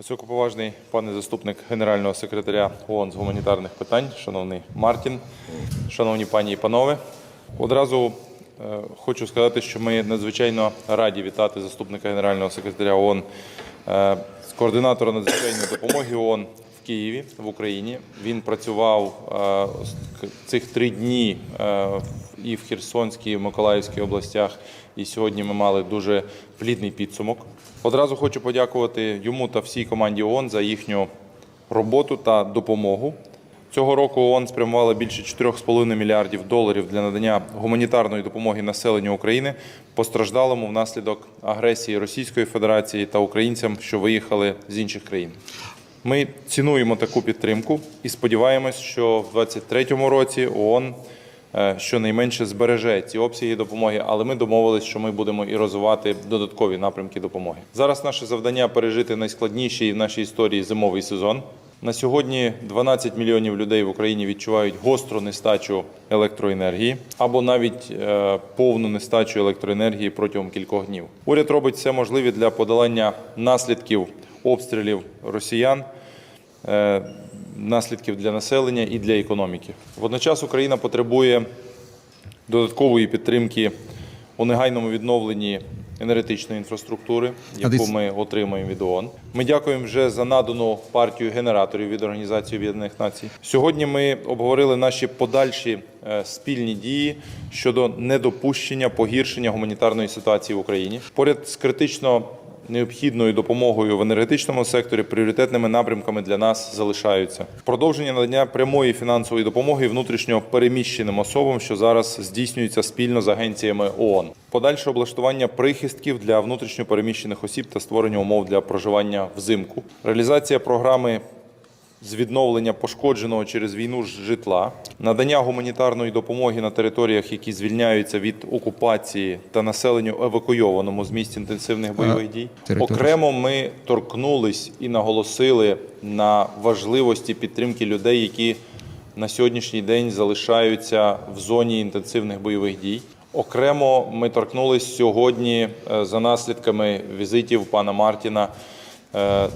Високоповажний пане заступник генерального секретаря ООН з гуманітарних питань, шановний Мартін, шановні пані і панове. Одразу е, хочу сказати, що ми надзвичайно раді вітати заступника генерального секретаря ООН е, координатора надзвичайної допомоги ООН Києві в Україні. Він працював е, цих три дні е, і в Херсонській, і в Миколаївській областях. І сьогодні ми мали дуже плідний підсумок. Одразу хочу подякувати йому та всій команді ООН за їхню роботу та допомогу. Цього року ООН спрямувала більше 4,5 мільярдів доларів для надання гуманітарної допомоги населенню України, постраждалому внаслідок агресії Російської Федерації та українцям, що виїхали з інших країн. Ми цінуємо таку підтримку і сподіваємось, що в 2023 році ООН е, щонайменше збереже ці обсяги допомоги, але ми домовились, що ми будемо і розвивати додаткові напрямки допомоги. Зараз наше завдання пережити найскладніший в нашій історії зимовий сезон. На сьогодні 12 мільйонів людей в Україні відчувають гостру нестачу електроенергії або навіть е, повну нестачу електроенергії протягом кількох днів. Уряд робить все можливе для подолання наслідків обстрілів росіян е, наслідків для населення і для економіки. Водночас Україна потребує додаткової підтримки у негайному відновленні енергетичної інфраструктури, яку ми отримуємо від ООН. Ми дякуємо вже за надану партію генераторів від Організації Об'єднаних Націй. Сьогодні ми обговорили наші подальші е, спільні дії щодо недопущення погіршення гуманітарної ситуації в Україні. Поряд з критично необхідною допомогою в енергетичному секторі пріоритетними напрямками для нас залишаються продовження надання прямої фінансової допомоги внутрішньо переміщеним особам, що зараз здійснюється спільно з агенціями ООН. Подальше облаштування прихистків для внутрішньо переміщених осіб та створення умов для проживання взимку. Реалізація програми з відновлення пошкодженого через війну житла, надання гуманітарної допомоги на територіях, які звільняються від окупації та населенню евакуйованому з місць інтенсивних бойових дій. Окремо ми торкнулись і наголосили на важливості підтримки людей, які на сьогоднішній день залишаються в зоні інтенсивних бойових дій. Окремо ми торкнулись сьогодні е, за наслідками візитів пана Мартіна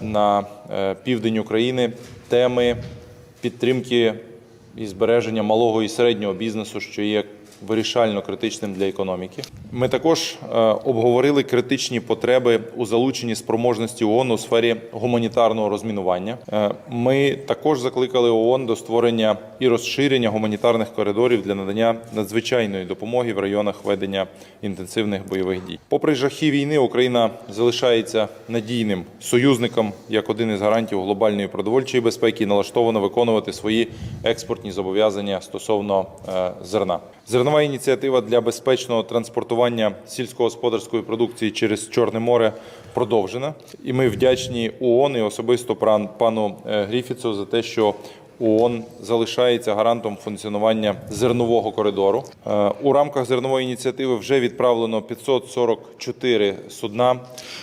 на е, південь України. Теми підтримки і збереження малого і середнього бізнесу, що є вирішально критичним для економіки. Ми також е, обговорили критичні потреби у залученні спроможності ООН у сфері гуманітарного розмінування. Е, Ми також закликали ООН до створення і розширення гуманітарних коридорів для надання надзвичайної допомоги в районах ведення інтенсивних бойових дій. Попри жахи війни, Україна залишається надійним союзником як один із гарантів глобальної продовольчої безпеки і налаштована виконувати свої експортні зобов'язання стосовно е, зерна. Зернова ініціатива для безпечного транспортування сільськогосподарської продукції через Чорне море продовжена. І ми вдячні ООН і особисто пану е, Гріфіцу за те, що ООН залишається гарантом функціонування зернового коридору. Е, У рамках зернової ініціативи вже відправлено 544 судна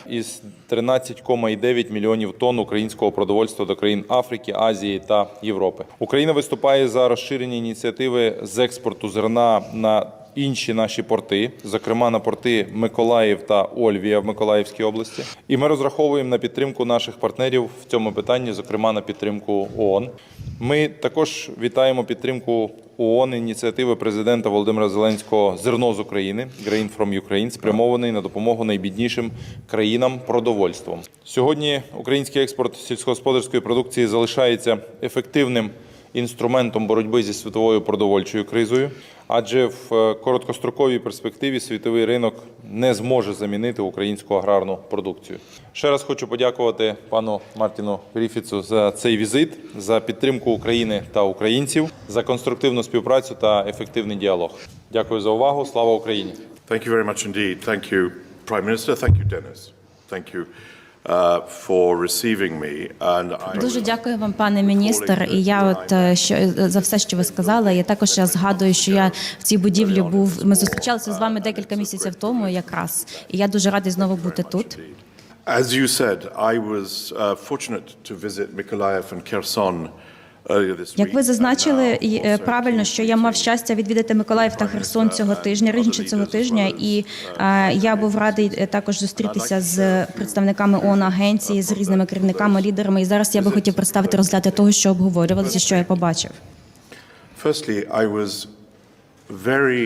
із 13,9 мільйонів тонн українського продовольства до країн Африки, Азії та Європи. Україна виступає за розширення ініціативи з експорту зерна на інші наші порти, зокрема на порти Миколаїв та Ольвія в Миколаївській області. І ми розраховуємо на підтримку наших партнерів в цьому питанні, зокрема на підтримку ООН. Ми також вітаємо підтримку ООН ініціативи президента Володимира Зеленського Зерно з України Grain from Ukraine, спрямований на допомогу найбіднішим країнам продовольством. Сьогодні український експорт сільськогосподарської продукції залишається ефективним інструментом боротьби зі світовою продовольчою кризою, адже в е, короткостроковій перспективі світовий ринок не зможе замінити українську аграрну продукцію. Ще раз хочу подякувати пану Мартіну Гріфіцу за цей візит, за підтримку України та українців, за конструктивну співпрацю та ефективний діалог. Дякую за увагу. Слава Україні! Thank you very much indeed. Thank you, Prime Minister. Thank you, Dennis. Thank you uh, Дуже дякую вам, пане міністр. І я, от е, що за все, що ви сказали. Я також я згадую, що я в цій будівлі був. Ми зустрічалися з вами декілька місяців тому, якраз. І я дуже радий знову бути тут. As you said, I was uh, fortunate to visit Mykolaiv and Kherson Як ви зазначили е, правильно, що я мав щастя відвідати Миколаїв та Херсон цього тижня, раніше цього тижня, і е, я був радий е, також зустрітися з представниками ООН агенції, з різними керівниками, лідерами. І зараз я би хотів представити розгляд того, що обговорювалося, що я побачив. Firstly, I was very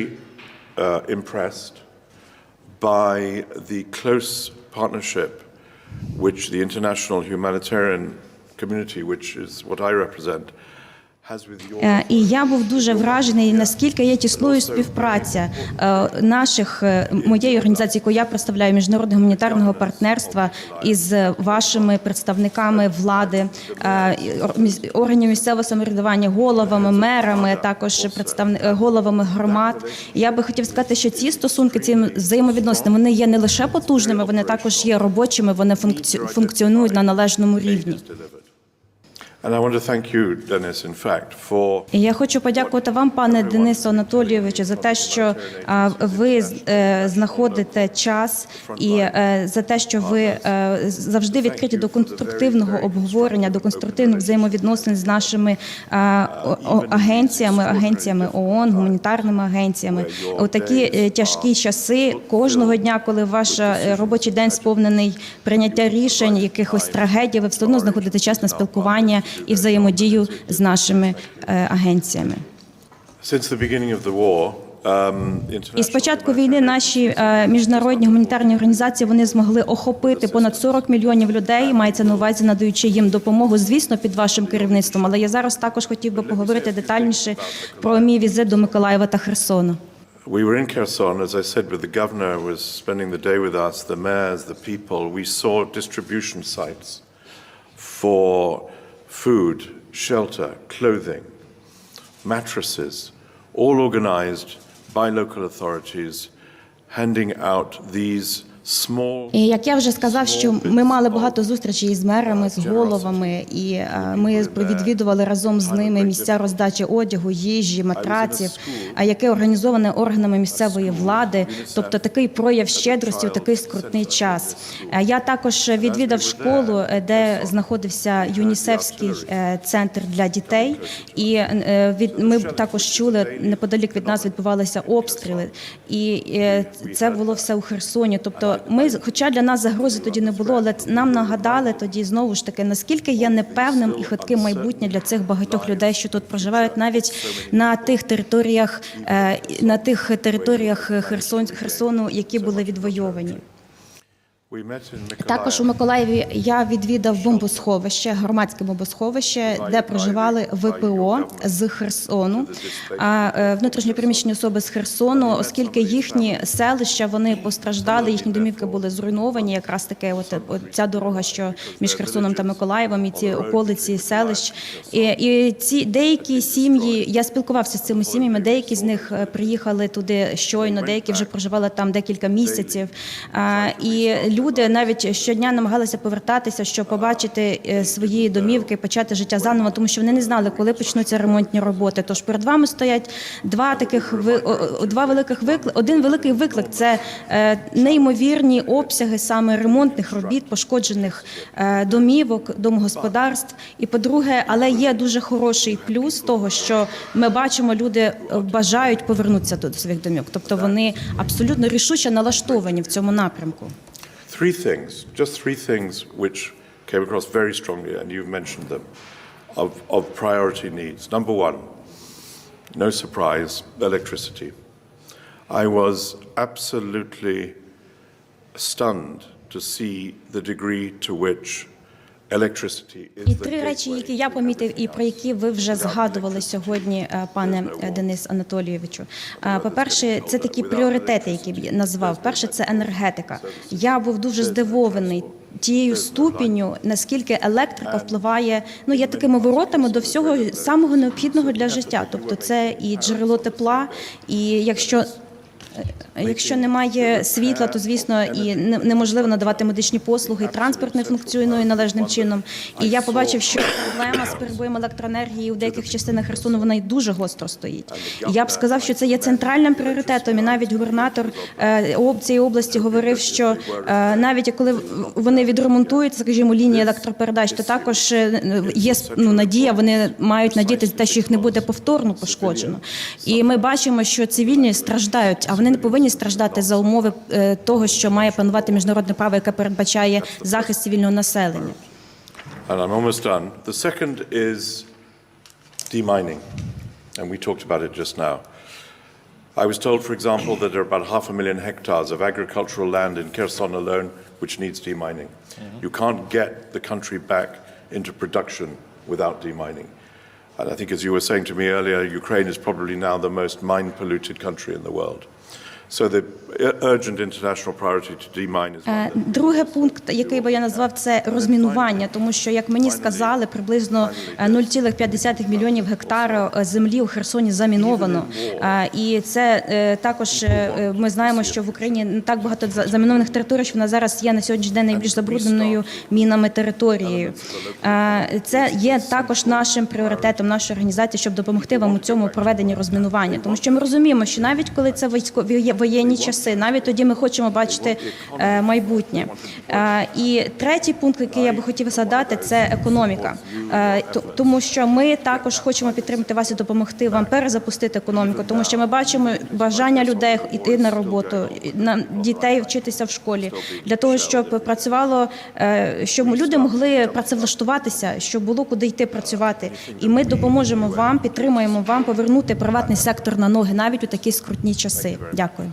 uh, impressed by the close partnership which the international humanitarian community, which is what I represent, has with your. Е, І я був дуже вражений, наскільки є тісною співпраця е, наших е, моєї організації, яку я представляю, міжнародного гуманітарного партнерства із вашими представниками влади, органів місцевого самоврядування, головами, мерами, також представни е, головами громад. Я би хотів сказати, що ці стосунки, ці взаємовідносини, вони є не лише потужними, вони також є робочими, вони функці- функціонують на належному рівні. І Я хочу подякувати вам, пане Денису Анатолійовичу, за те, що ви е, знаходите час і е, за те, що ви е, завжди відкриті до конструктивного обговорення, до конструктивних взаємовідносин з нашими агенціями, агенціями ООН, гуманітарними агенціями. У такі тяжкі часи кожного дня, коли ваш робочий день сповнений прийняття рішень, якихось трагедій, ви все одно знаходите час на спілкування і взаємодію з нашими е, агенціями. Um, І з початку війни наші е, міжнародні гуманітарні організації вони змогли охопити понад 40 мільйонів людей. Мається на увазі, надаючи їм допомогу, звісно, під вашим керівництвом. Але я зараз також хотів би поговорити детальніше про мій візит до Миколаєва та Херсона. We were in Kherson, as I said, but the governor was spending the day with us, the mayors, the people. We saw distribution sites for food, shelter, clothing, mattresses, all organized by local authorities, handing out these. І як я вже сказав, що ми мали багато зустрічей з мерами, з головами, і е, ми відвідували разом з ними місця роздачі одягу, їжі, матраців, яке організоване органами місцевої влади, тобто такий прояв щедрості у такий скрутний час. Е, Я також відвідав школу, е, де знаходився юнісефський центр для дітей, і ми також чули неподалік від нас відбувалися обстріли, і це було все у Херсоні. Тобто, ми, хоча для нас загрози тоді не було, але нам нагадали тоді знову ж таки, наскільки є непевним і хитким майбутнє для цих багатьох людей, що тут проживають, навіть на тих територіях, е, на тих територіях Херсон, Херсону, які були відвойовані. Також у Миколаєві я відвідав бомбосховище, громадське бомбосховище, де проживали ВПО з Херсону, а е, внутрішньопереміщені особи з Херсону, оскільки їхні селища вони постраждали, їхні домівки були зруйновані. Якраз таке, от, от ця дорога, що між Херсоном та Миколаєвом, і ці околиці селищ. І, і ці деякі сім'ї, я спілкувався з цими сім'ями. Деякі з них е, приїхали туди щойно, деякі вже проживали там декілька місяців. І люди навіть щодня намагалися повертатися, щоб побачити е, свої домівки, почати життя заново, тому що вони не знали, коли почнуться ремонтні роботи. Тож перед вами стоять два таких два великих виклик. Один великий виклик це е, неймовірні обсяги саме ремонтних робіт, пошкоджених е, домівок, домогосподарств. І по-друге, але є дуже хороший плюс того, що ми бачимо, люди бажають повернутися до своїх домівок, тобто вони абсолютно рішуче налаштовані в цьому напрямку. Three things, just three things which came across very strongly, and you've mentioned them, of, of priority needs. Number one, no surprise, electricity. I was absolutely stunned to see the degree to which І три речі, які я помітив, і про які ви вже згадували сьогодні, е, пане Денис Анатолійовичу. Е, По-перше, це такі пріоритети, які б назвав. Перше, це енергетика. Я був дуже здивований. Тією ступінню, наскільки електрика впливає, ну є такими воротами до всього самого необхідного для життя. Тобто, це і джерело тепла, і якщо Якщо немає світла, то звісно і неможливо надавати медичні послуги. і Транспорт не функціонує належним чином. І я побачив, що проблема з перебоєм електроенергії у деяких частинах Херсону вона й дуже гостро стоїть. Я б сказав, що це є центральним пріоритетом. І навіть губернатор е, цієї області говорив, що е, навіть коли вони відремонтують, скажімо, лінії електропередач, то також е, є ну, надія. Вони мають надіятися те, що їх не буде повторно пошкоджено. І ми бачимо, що цивільні страждають, а вони не повинні страждати за умови е, того, що має панувати міжнародне право, яке передбачає захист цивільного населення. And I'm almost done. The second is demining, and we talked about it just now. I was told, for example, that there are about half a million hectares of agricultural land in Kherson alone which needs demining. You can't get the country back into production without demining. And I think, as you were saying to me earlier, Ukraine is probably now the most mine polluted country in the world. So the urgent international priority to demine is one Е, that Другий пункт, який би я назвав, це розмінування, тому що, як мені сказали, приблизно е, 0,5 мільйонів гектарів е, землі у Херсоні заміновано. Е, І це е, також е, е, ми знаємо, що в Україні не так багато замінованих територій, що вона зараз є на сьогоднішній день найбільш забрудненою мінами територією. Е, Це є також нашим пріоритетом нашої організації, щоб допомогти вам у цьому проведенні розмінування, тому що ми розуміємо, що навіть коли це військові воєнні часи, навіть тоді ми хочемо бачити е, майбутнє. Е, І третій пункт, який я би хотіла задати, це економіка, Е, тому що ми також хочемо підтримати вас і допомогти вам перезапустити економіку, тому що ми бачимо бажання людей йти на роботу, на дітей вчитися в школі для того, щоб працювало, щоб люди могли працевлаштуватися, щоб було куди йти працювати. І ми допоможемо вам, підтримуємо вам повернути приватний сектор на ноги навіть у такі скрутні часи. Дякую.